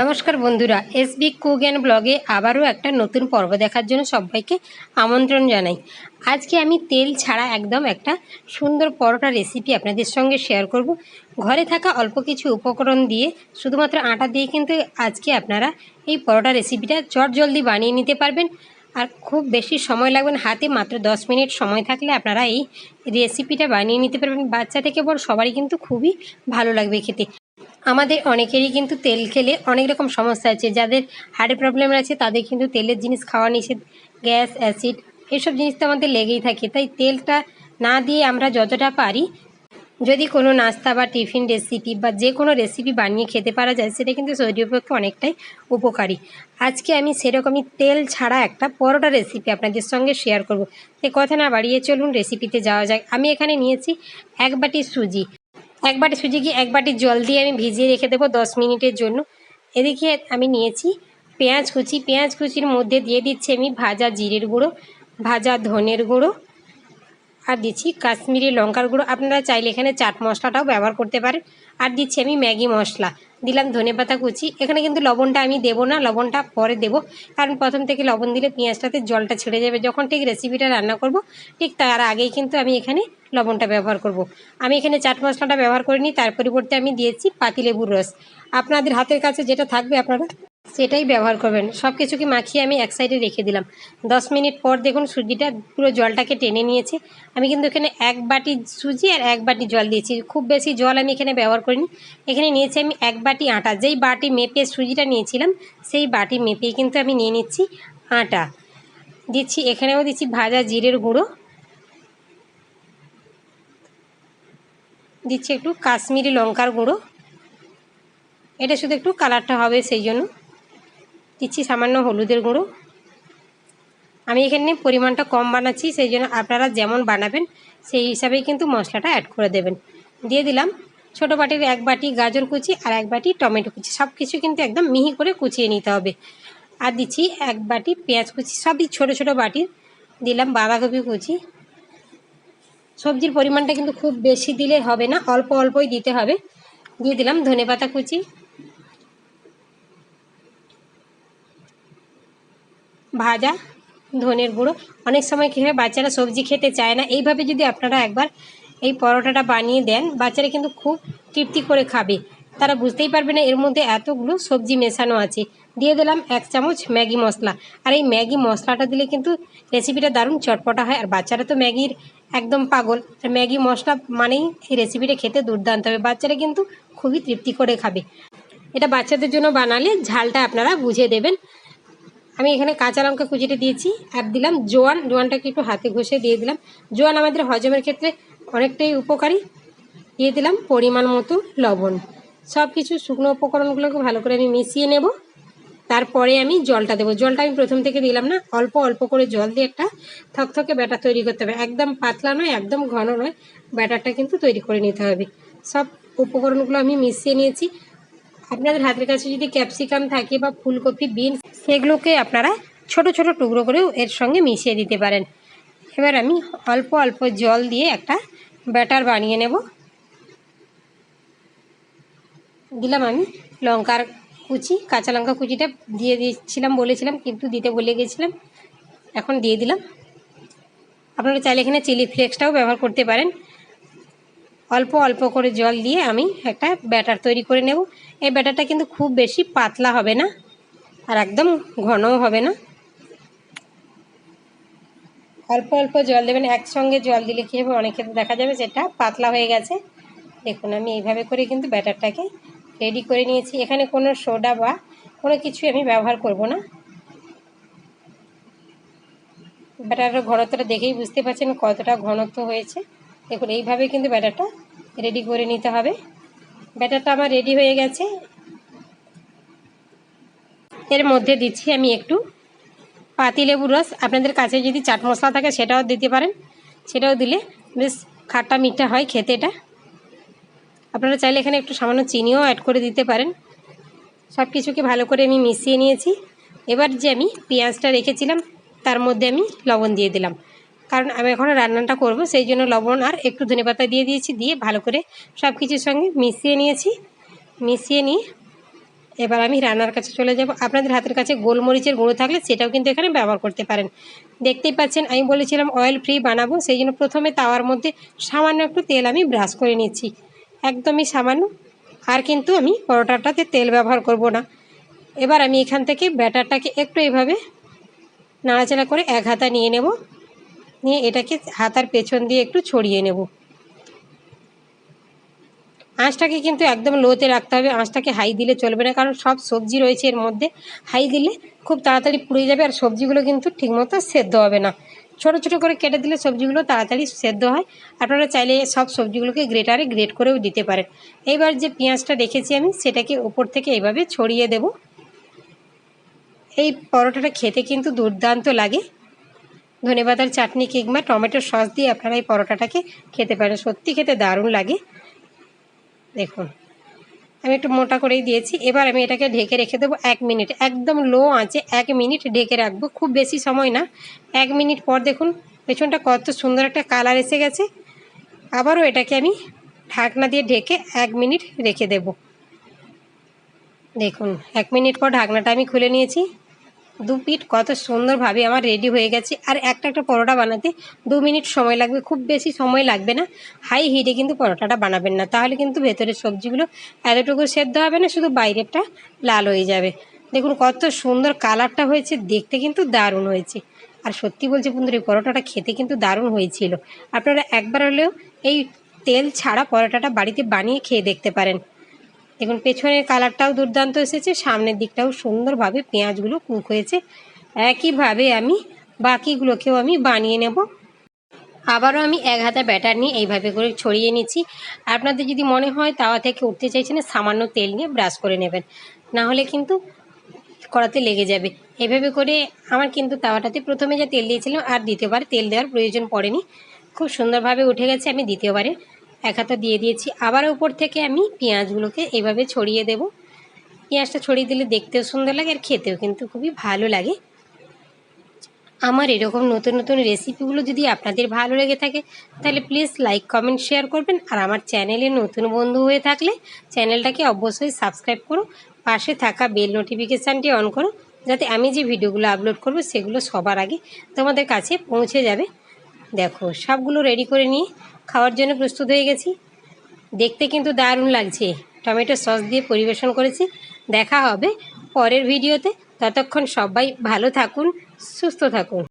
নমস্কার বন্ধুরা, S B cook and ব্লগে আবারও একটা নতুন পর্ব দেখার জন্য সবাইকে আমন্ত্রণ জানাই। আজকে আমি তেল ছাড়া একদম একটা সুন্দর পরোটা রেসিপি আপনাদের সঙ্গে শেয়ার করব। ঘরে থাকা অল্প কিছু উপকরণ দিয়ে, শুধুমাত্র আটা দিয়ে কিন্তু আজকে আপনারা এই পরোটা রেসিপিটা চট জলদি বানিয়ে নিতে পারবেন। আর খুব বেশি সময় লাগবে হাতে মাত্র দশ মিনিট সময় থাকলে আপনারা এই রেসিপিটা বানিয়ে নিতে পারবেন। বাচ্চা থেকে বড় সবারই কিন্তু খুবই ভালো লাগবে খেতে। আমাদের অনেকেরই কিন্তু তেল খেলে অনেক রকম সমস্যা আছে। যাদের হার্টের প্রবলেম আছে, তাদের কিন্তু তেলের জিনিস খাওয়া নিষেধ। গ্যাস অ্যাসিড এসব জিনিস তো আমাদের লেগেই থাকে। তাই তেলটা না দিয়ে আমরা যতটা পারি, যদি কোনো নাস্তা বা টিফিন রেসিপি বা যে কোনো রেসিপি বানিয়ে খেতে পারা যায়, সেটা কিন্তু শরীরের পক্ষে অনেকটাই উপকারী। আজকে আমি সেরকমই তেল ছাড়া একটা পরোটা রেসিপি আপনাদের সঙ্গে শেয়ার করব। সে কথা না বাড়িয়ে চলুন রেসিপিতে যাওয়া যাক। আমি এখানে নিয়েছি এক বাটি সুজি। এক বাটি সুজি কি এক বাটি জল দিয়ে আমি ভিজিয়ে রেখে দেবো দশ মিনিটের জন্য। এদিকে আমি নিয়েছি পেঁয়াজ কুচি। পেঁয়াজ কুচির মধ্যে দিয়ে দিচ্ছি আমি ভাজা জিরের গুঁড়ো, ভাজা ধনের গুঁড়ো, আর দিচ্ছি কাশ্মীরি লঙ্কার গুঁড়ো। আপনারা চাইলে এখানে চাট মশলাটাও ব্যবহার করতে পারেন। আর দিচ্ছি আমি ম্যাগি মশলা। দিলাম ধনে পাতা কুচি। এখানে কিন্তু লবণটা আমি দেবো না, লবণটা পরে দেবো। কারণ প্রথম থেকে লবণ দিলে পেঁয়াজটাতে জলটা ছেড়ে যাবে। যখন ঠিক রেসিপিটা রান্না করব, ঠিক তার আগেই কিন্তু আমি এখানে লবণটা ব্যবহার করব। আমি এখানে চাট মশলাটা ব্যবহার করিনি, তার পরিবর্তে আমি দিয়েছি পাতিলেবুর রস। আপনাদের হাতের কাছে যেটা থাকবে আপনারা সেটাই ব্যবহার করবেন। সব কিছুকে মাখিয়ে আমি এক সাইডে রেখে দিলাম। দশ মিনিট পর দেখুন সুজিটা পুরো জলটাকে টেনে নিয়েছে। আমি কিন্তু এখানে এক বাটি সুজি আর এক বাটি জল দিয়েছি। খুব বেশি জল আমি এখানে ব্যবহার করিনি। এখানে নিয়েছি আমি এক বাটি আটা। যেই বাটি মেপে সুজিটা নিয়েছিলাম, সেই বাটি মেপেই কিন্তু আমি নিয়ে নিচ্ছি আটা। দিচ্ছি, এখানেও দিচ্ছি ভাজা জিরের গুঁড়ো। দিচ্ছি একটু কাশ্মীরি লঙ্কার গুঁড়ো। এটা শুধু একটু কালারটা হবে সেই জন্য। দিচ্ছি সামান্য হলুদের গুঁড়ো। আমি এখানে পরিমাণটা কম বানাচ্ছি, সেই জন্য আপনারা যেমন বানাবেন, সেই হিসাবেই কিন্তু মশলাটা অ্যাড করে দেবেন। দিয়ে দিলাম ছোটো বাটির এক বাটি গাজর কুচি আর এক বাটি টমেটো কুচি। সব কিছু কিন্তু একদম মিহি করে কুচিয়ে নিতে হবে। আর দিচ্ছি এক বাটি পেঁয়াজ কুচি। সবই ছোটো ছোটো বাটির দিলাম বাঁধাকপি কুচি। সবজির পরিমাণটা কিন্তু খুব বেশি দিলে হবে না, অল্প অল্পই দিতে হবে। দিয়ে দিলাম ধনেপাতা কুচি। ভাজা, ধনের গুঁড়ো। অনেক সময় কী হয়, বাচ্চারা সবজি খেতে চায় না। এইভাবে যদি আপনারা একবার এই পরোটাটা বানিয়ে দেন, বাচ্চারা কিন্তু খুব তৃপ্তি করে খাবে। তারা বুঝতেই পারবে না, এর মধ্যে এতগুলো সবজি মেশানো আছে। দিয়ে দিলাম এক চামচ ম্যাগি মশলা। আর এই ম্যাগি মশলাটা দিলে কিন্তু রেসিপিটা দারুণ চটপটা হয়। আর বাচ্চারা তো ম্যাগির একদম পাগল। ম্যাগি মশলা মানেই এই রেসিপিটা খেতে দুর্দান্ত হবে। বাচ্চারা কিন্তু খুবই তৃপ্তি করে খাবে। এটা বাচ্চাদের জন্য বানালে ঝালটা আপনারা বুঝে দেবেন। আমি এখানে কাঁচা লঙ্কা কুচিটা দিয়েছি আর দিলাম জোয়ান। জোয়ানটাকে একটু হাতে ঘষে দিয়ে দিলাম। জোয়ান আমাদের হজমের ক্ষেত্রে অনেকটাই উপকারী। দিয়ে দিলাম পরিমাণ মতো লবণ। সব কিছু শুকনো উপকরণগুলোকে ভালো করে আমি মিশিয়ে নেব। তারপরে আমি জলটা দেবো। জলটা আমি প্রথম থেকে দিলাম না। অল্প অল্প করে জল দিয়ে একটা থকথকে ব্যাটার তৈরি করতে হবে। একদম পাতলা নয়, একদম ঘন নয়। ব্যাটারটা কিন্তু তৈরি করে নিতে হবে। সব উপকরণগুলো আমি মিশিয়ে নিয়েছি। আপনাদের হাতের কাছে যদি ক্যাপসিকাম থাকে বা ফুলকপি বিনস সেগুলোকে আপনারা ছোট ছোট টুকরো করেও এর সঙ্গে মিশিয়ে দিতে পারেন। এবার আমি অল্প অল্প জল দিয়ে একটা ব্যাটার বানিয়ে নেব। দিলাম আমি লঙ্কার কুচি, কাঁচা লঙ্কা কুচিটা দিয়ে দিয়েছিলাম, বলেছিলাম, কিন্তু দিতে বলে গেছিলাম। এখন দিয়ে দিলাম। আপনারা চাইলে এখানে চিলি ফ্লেক্সটাও ব্যবহার করতে পারেন। অল্প অল্প করে জল দিয়ে আমি একটা ব্যাটার তৈরি করে নেব। এই ব্যাটারটা কিন্তু খুব বেশি পাতলা হবে না আর একদম ঘনও হবে না। অল্প অল্প জল দেবেন, একসঙ্গে জল দিলে কী হবে? অনেক ক্ষেত্রে দেখা যাবে যেটা পাতলা হয়ে গেছে। দেখুন, আমি এইভাবে করে কিন্তু ব্যাটারটাকে রেডি করে নিয়েছি। এখানে কোনো সোডা বা কোনো কিছুই আমি ব্যবহার করব না। ব্যাটারের ঘনত্বটা দেখেই বুঝতে পারছেন কতটা ঘনত্ব হয়েছে। দেখুন, এইভাবে কিন্তু ব্যাটারটা রেডি করে নিতে হবে। ব্যাটারটা আমার রেডি হয়ে গেছে। এর মধ্যে দিচ্ছি আমি একটু পাতিলেবুর রস। আপনাদের কাছে যদি চাট মশলা থাকে, সেটাও দিতে পারেন। সেটাও দিলে বেশ খাট্টা মিঠা হয় খেতে এটা আপনারা চাইলে এখানে একটু সামান্য চিনিও অ্যাড করে দিতে পারেন। সব কিছুকে ভালো করে আমি মিশিয়ে নিয়েছি। এবার যে আমি পেঁয়াজটা রেখেছিলাম, তার মধ্যে আমি লবণ দিয়ে দিলাম। কারণ আমি এখন রান্নাটা করব, সেই জন্য লবণ আর একটু ধনে পাতা দিয়ে দিয়েছি, দিয়ে ভালো করে সব কিছুর সঙ্গে মিশিয়ে নিয়েছি। মিশিয়ে নিয়ে এবার আমি রান্নার কাছে চলে যাব। আপনাদের হাতের কাছে গোলমরিচের গুঁড়ো থাকলে সেটাও কিন্তু এখানে ব্যবহার করতে পারেন। দেখতেই পাচ্ছেন, আমি বলেছিলাম অয়েল ফ্রি বানাবো, সেই জন্য প্রথমে তাওয়ার মধ্যে সামান্য একটু তেল আমি ব্রাশ করে নিচ্ছি। একদমই সামান্য, আর কিন্তু আমি পরোটাটাতে তেল ব্যবহার করব না। এবার আমি এখান থেকে ব্যাটারটাকে একটু এইভাবে নাড়াচাড়া করে এক হাতা নিয়ে নেব। নিয়ে এটাকে হাতার পেছন দিয়ে একটু ছড়িয়ে নেব। আঁচটাকে কিন্তু একদম লোতে রাখতে হবে। আঁচটাকে হাই দিলে চলবে না, কারণ সব সবজি রয়েছে এর মধ্যে। হাই দিলে খুব তাড়াতাড়ি পুড়ে যাবে আর সবজিগুলো কিন্তু ঠিকমতো সেদ্ধ হবে না। ছোট ছোট করে কেটে দিলে সবজিগুলো তাড়াতাড়ি সেদ্ধ হয়। আপনারা চাইলে সব সবজিগুলোকে গ্রেটারে গ্রেট করেও দিতে পারেন। এইবার যে পেঁয়াজটা রেখেছি আমি, সেটাকে উপর থেকে এইভাবে ছড়িয়ে দেব। এই পরোটাটা খেতে কিন্তু দুর্দান্ত লাগে। ধনেপাতার চাটনি কিংবা টমেটোর সস দিয়ে আপনারা এই পরোটাটাকে খেতে পারেন। সত্যি খেতে দারুণ লাগে। দেখুন, আমি একটু মোটা করেই দিয়েছি। এবার আমি এটাকে ঢেকে রেখে দেবো এক মিনিট। একদম লো আঁচে এক মিনিট ঢেকে রাখব। খুব বেশি সময় না। এক মিনিট পর দেখুন, পেছনটা কত সুন্দর একটা কালার এসে গেছে। আবারও এটাকে আমি ঢাকনা দিয়ে ঢেকে এক মিনিট রেখে দেব। দেখুন, এক মিনিট পর ঢাকনাটা আমি খুলে নিয়েছি। দু পিঠ কত সুন্দরভাবে আমার রেডি হয়ে গেছে। আর একটা একটা পরোটা বানাতে দু মিনিট সময় লাগবে, খুব বেশি সময় লাগবে না। হাই হিটে কিন্তু পরোটাটা বানাবেন না। তাহলে কিন্তু ভেতরের সবজিগুলো এতটুকু সেদ্ধ হবে না, শুধু বাইরেরটা লাল হয়ে যাবে। দেখুন কত সুন্দর কালারটা হয়েছে, দেখতে কিন্তু দারুণ হয়েছে। আর সত্যি বলছি বন্ধুরা, এই পরোটাটা খেতে কিন্তু দারুণ হয়েছিল। আপনারা একবার হলেও এই তেল ছাড়া পরোটাটা বাড়িতে বানিয়ে খেয়ে দেখতে পারেন। দেখুন, পেছনের কালারটাও দুর্দান্ত এসেছে, সামনের দিকটাও সুন্দরভাবে পেঁয়াজগুলো কুক হয়েছে। একইভাবে আমি বাকিগুলোকেও আমি বানিয়ে নেব। আবারও আমি এক হাতা ব্যাটার নিয়ে এইভাবে করে ছড়িয়ে নিচ্ছি। আপনাদের যদি মনে হয় তাওয়া থেকে উঠতে চাইছেন, সামান্য তেল নিয়ে ব্রাশ করে নেবেন। না হলে কিন্তু কড়াতে লেগে যাবে। এভাবে করে আমার কিন্তু তাওয়াটাতে প্রথমে যে তেল দিয়েছিলাম, আর দ্বিতীয়বার তেল দেওয়ার প্রয়োজন পড়েনি। খুব সুন্দরভাবে উঠে গেছে, আমি দ্বিতীয়বারে এক হাতা দিয়ে দিয়েছি। আবার উপর থেকে আমি পেঁয়াজগুলোকে এইভাবে ছড়িয়ে দেব। পেঁয়াজটা ছড়িয়ে দিলে দেখতেও সুন্দর লাগে আর খেতেও কিন্তু খুবই ভালো লাগে। আমার এরকম নতুন নতুন রেসিপিগুলো যদি আপনাদের ভালো লেগে থাকে, তাহলে প্লিজ লাইক, কমেন্ট, শেয়ার করবেন। আর আমার চ্যানেলে নতুন বন্ধু হয়ে থাকলে চ্যানেলটাকে অবশ্যই সাবস্ক্রাইব করো পাশে থাকা বেল নোটিফিকেশানটি অন করো যাতে আমি যে ভিডিওগুলো আপলোড করব, সেগুলো সবার আগে তোমাদের কাছে পৌঁছে যাবে। দেখো, সবগুলো রেডি করে নিয়ে খাওয়ার জন্য প্রস্তুত হয়ে গেছি। দেখতে কিন্তু দারুণ লাগছে। টমেটো সস দিয়ে পরিবেশন করেছি। দেখা হবে পরের ভিডিওতে ততক্ষণ সবাই ভালো থাকুন, সুস্থ থাকুন।